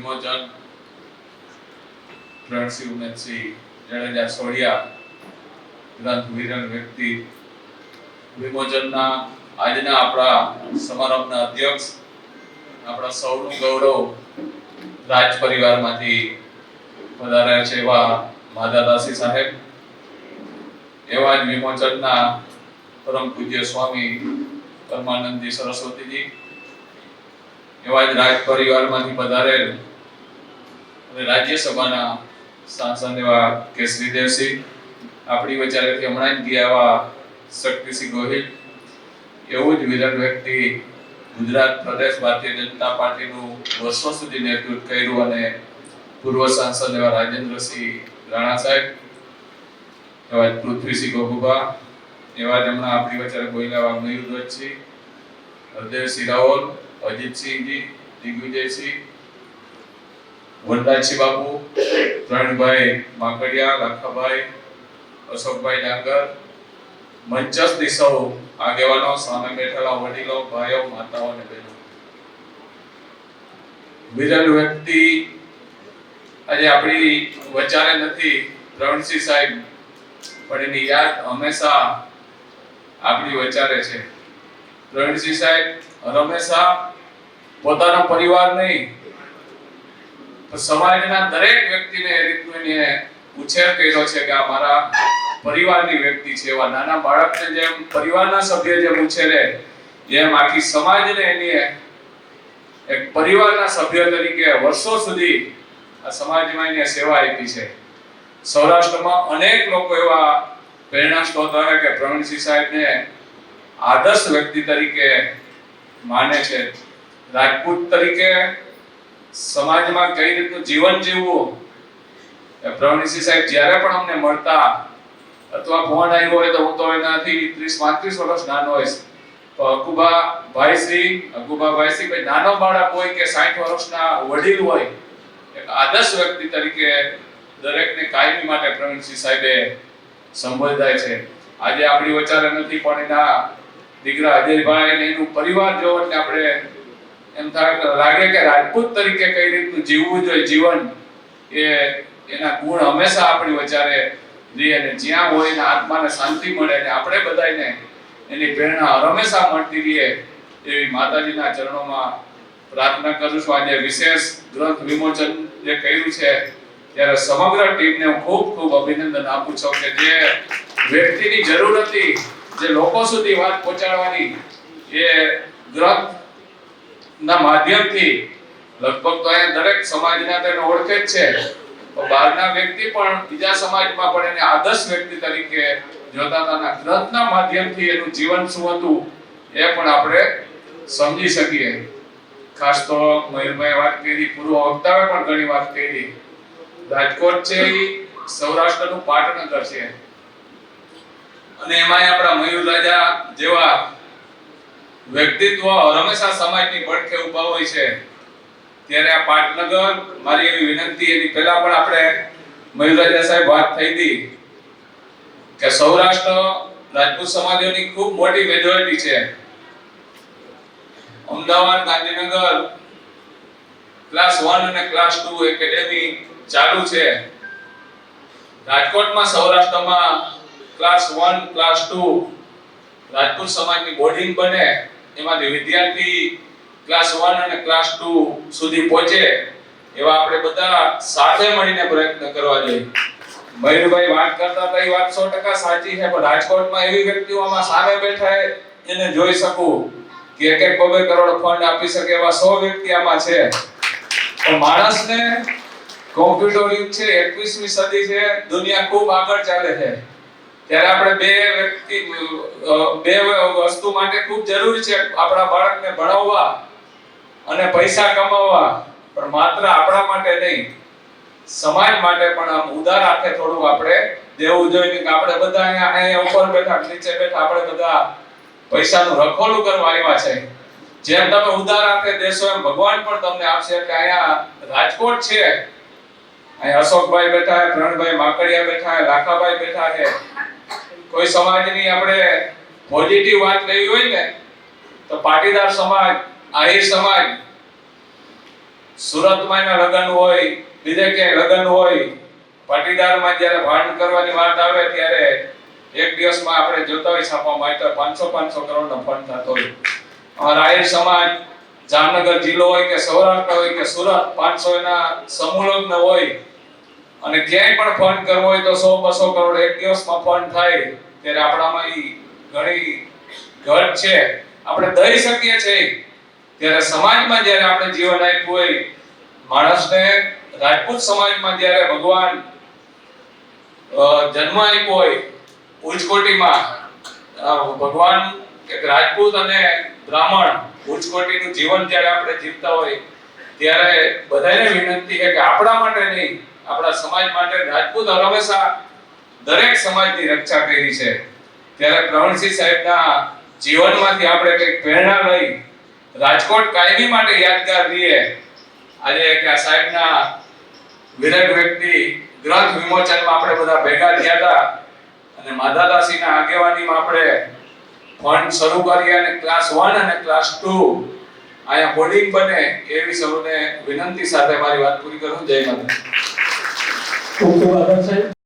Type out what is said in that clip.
વિમોચન પ્રણસિંહ ઉમેદસિંહ જાડેજા સોડિયા ગ્રંથ વિરણ વ્યક્તિ. વિમોચનના આજના આપણા સમારંભના અધ્યક્ષ, આપણા સૌનું ગૌરવ રાજ પરિવારમાંથી પધાર્યા છે એવા માધાદાસી સાહેબ, એવા જ વિમોચનના પરમ પૂજ્ય સ્વામી પરમાનંદજી સરસ્વતીજી, એવા જ રાજ પરિવારમાંથી પધારેલ અને રાજ્યસભાના સાંસદ એવા કે શ્રીદેવસિંહ આપણી વચારેથી હમણાં જ ગયા એવા શક્તિસિંહ ગોહિલ, એવું જ વિરલ વ્યક્તિ ગુજરાત પ્રદેશ ભારતીય જનતા પાર્ટીનું વર્ષો સુધી નેતૃત્વ કર્યું અને પૂર્વ સાંસદ એવા રાજેન્દ્રસિંહ રાણા સાહેબ, એવા પૃથ્વીસિંહ ગોગુભા એવા જ હમણાં આપણી વચ્ચે બોલ્યા એવા મયુરધ્વજસિંહ હરદેવસિંહ રાવલ, અજીતસિંહજી, દિગ્વિજયસિંહ વનરાજસિંહ બાપુ પ્રણભાઈ માકડિયા, લાખાભાઈ, અશોકભાઈ ડાંગર, મંચસ્થી સૌ આગેવાનો, સામે બેઠેલા વડીલો, ભાઈઓ, માતાઓ અને બહેનો. વિરલ વ્યક્તિ આજે આપણી વચારે નથી પ્રવીણસિંહ સાહેબ, પણ એની યાદ હંમેશા આપણી વચારે છે. પ્રવીણસિંહ સાહેબ, હંમેશા પોતાનો પરિવાર નહીં તો સમાજના દરેક વ્યક્તિને એ રીતનું એને ઉછેર કર્યો છે કે આ મારા પરિવારની વ્યક્તિ છે, એવા નાના બાળકને જેમ પરિવારના સભ્ય જેમ ઉછેરે જેમ આખી સમાજને એની એક પરિવારના સભ્ય તરીકે વર્ષો સુધી આ સમાજમાં એને સેવા આપી છે. સૌરાષ્ટ્રમાં અનેક લોકો એવા પ્રેરણા સ્ત્રોત આવે કે પ્રવીણસિંહ સાહેબને આદર્શ વ્યક્તિ તરીકે માને છે. રાજપૂત તરીકે સમાજમાં કઈ રીતનું જીવન જીવવું? પ્રવીણસિંહ સાહેબ જ્યારે પણ અમને મળતા, અથવા ફોન આવ્યો હોય તો હું તો એનાથી ત્રીસ, પાંત્રીસ વર્ષ નાનો હોઈશ. તો અકુબા ભાઈશ્રી અકુબા ભાઈશ્રી કોઈ નાનો બાળક હોય કે સાઠ વર્ષના વડીલ હોય, એક આદર્શ વ્યક્તિ તરીકે દરેકને કાયમી માટે પ્રવીણસિંહ સાહેબે સંબોધાય છે. આજે આપણી વચારે નથી પણ એના દીકરા અજયભાઈ અને એનું પરિવાર જો એટલે આપણે એમ લાગે કે રાજપૂત તરીકે કઈ રીતનું જીવવું જોઈએ જીવન એ એના ગુણ હંમેશા આપણી વચારે રહીએ અને જ્યાં હોય એના આત્માને શાંતિ મળે અને આપણે બધાને એની પ્રેરણા હંમેશા મળતી રહીએ એવી માતાજીના ચરણોમાં પ્રાર્થના કરું છું. આજે વિશેષ ગ્રંથ વિમોચન જે કર્યું છે, ત્યારે સમગ્ર ટીમને હું ખૂબ ખૂબ અભિનંદન આપું છું કે જે વ્યક્તિની જરૂર હતી, જે લોકો સુધી વાત પહોંચાડવાની, એ ગ્રંથ ના માધ્યમથી. લગભગ તો અહીંયા દરેક સમાજના તેને ઓળખે જ છે. બહારના વ્યક્તિ પણ બીજા સમાજમાં પણ એને આદર્શ વ્યક્તિ તરીકે જોતા હતા ગ્રંથના માધ્યમથી એનું જીવન શું હતું એ પણ આપણે સમજી શકીએ. ખાસ તો મયુરભાઈ વાત કરી, પૂર્વ વક્તાવે પણ ઘણી વાત કરી. રાજકોટ છે એ સૌરાષ્ટ્રનું પાટનગર છે. અને એમાંય આપણા મયુર રાજા જેવા વ્યક્તિત્વ હંમેશા સમાજની પડખે ઊભા હોય છે. ત્યારે આ પાટનગર, મારી એવી વિનંતી, એની પહેલા પણ આપણે મયુરાજા સાહેબ વાત થઈ હતી કે સૌરાષ્ટ્ર રાજપૂત સમાજોની ખૂબ મોટી મેજોરિટી છે. અમદાવાદ, ગાંધીનગર ક્લાસ 1 અને ક્લાસ 2 એકેડેમી ચાલુ છે. રાજકોટમાં, સૌરાષ્ટ્રમાં ક્લાસ 1 ક્લાસ 2 રાજપૂત સમાજની બોર્ડિંગ બને. એમાંથી વિદ્યાર્થી ક્લાસ 1 અને ક્લાસ 2 સુધી પહોંચે, એવા આપણે બધા સાથે મળીને પ્રયત્ન કરવા જોઈએ. મયુરભાઈ વાત કરતા હતા, એ વાત 100% સાચી છે, પણ રાજકોટમાં એવી વ્યક્તિઓ આમાં સામે બેઠા એને જોઈ શકું કે એક એક બબે કરોડ ફંડ આપી શકે એવા 100 વ્યક્તિ આમાં છે. પણ માણસને કોમ્પ્યુટર યુગ છે 21મી સદી છે, દુનિયા ખૂબ આગળ ચાલે છે. ત્યારે આપણે બે વ્યક્તિ બે વસ્તુ માટે ખૂબ જરૂરી છે આપણા બાળકને ભણાવવા અને પૈસા કમાવવા. પણ માત્ર આપણા માટે નહીં, સમાજ માટે પણ આમ ઉદાર હાથે થોડું આપણે દેવું જોઈએ કે આપણે બધા અહીંયા અહીંયા ઉપર બેઠા, નીચે બેઠા આપણે બધા પૈસાનું રખોલું કરવા આવ્યા છે. જેમ તમે ઉદાર હાથે દેશો એમ ભગવાન પણ તમને આપશે કે અહીંયા રાજકોટ છે. અહીંયા અશોકભાઈ બેઠા છે પ્રણભાઈ માકડિયા બેઠા છે, લાખાભાઈ બેઠા છે. કોઈ સમાજની આપણે પોઝિટિવ વાત લેવી હોય ને, તો પાટીદાર સમાજ, આહિર સમાજ, સુરતમાં એના લગ્ન હોય, બીજે ક્યાંય લગ્ન હોય, પાટીદારમાં જ્યારે ભાંડ કરવાની વાત આવે ત્યારે એક દિવસમાં આપણે જોતા હોય છાપામાં તો પાંચસો પાંચસો કરોડનો ફંડ થતો હોય. અમારા આહિર સમાજ, જામનગર જિલ્લો હોય કે સૌરાષ્ટ્ર હોય કે સુરત, પાંચસો એના સમૂહ લગ્ન હોય અને ક્યાંય પણ ફંડ કરવો હોય તો સો બસો કરોડ એક દિવસમાં ફંડ થાય, ત્યારે આપણામાં ઈ ઘણી ઘટ છે. આપણે દઈ શકીએ છીએ. ત્યારે સમાજમાં જ્યારે આપણે જીવન આપ્યું હોય, માણસને રાજપૂત સમાજમાં જ્યારે ભગવાન જન્મ આપ્યો હોય ઉચકોટીમાં ભગવાન એક રાજપૂત અને બ્રાહ્મણ ઉચકોટીનું જીવન જ્યારે આપણે જીવતા હોય, ત્યારે બધાને વિનંતી છે કે આપણા માટે નહીં આપણા સમાજ માટે રાજપૂત હંમેશા દરેક સમાજની રક્ષા કરી છે. ત્યારે પ્રવણસિંહ સાહેબના જીવનમાંથી આપણે કંઈક પ્રેરણા લઈ રાજકોટ કાયમી માટે યાદગાર રહીએ. આજે કે આ સાહેબના વિરક વ્યક્તિ ગ્રંથ વિમોચનમાં આપણે બધા ભેગા થયા હતા. અને માધાદાસીના આગેવાનીમાં આપણે ફંડ શરૂ કરી અને ક્લાસ વન અને ક્લાસ ટુ અહીંયા બોર્ડિંગ બને એવી સૌને વિનંતી સાથે મારી વાત પૂરી કરું. જય માતા ખૂબ ખૂબ આભાર સાહેબ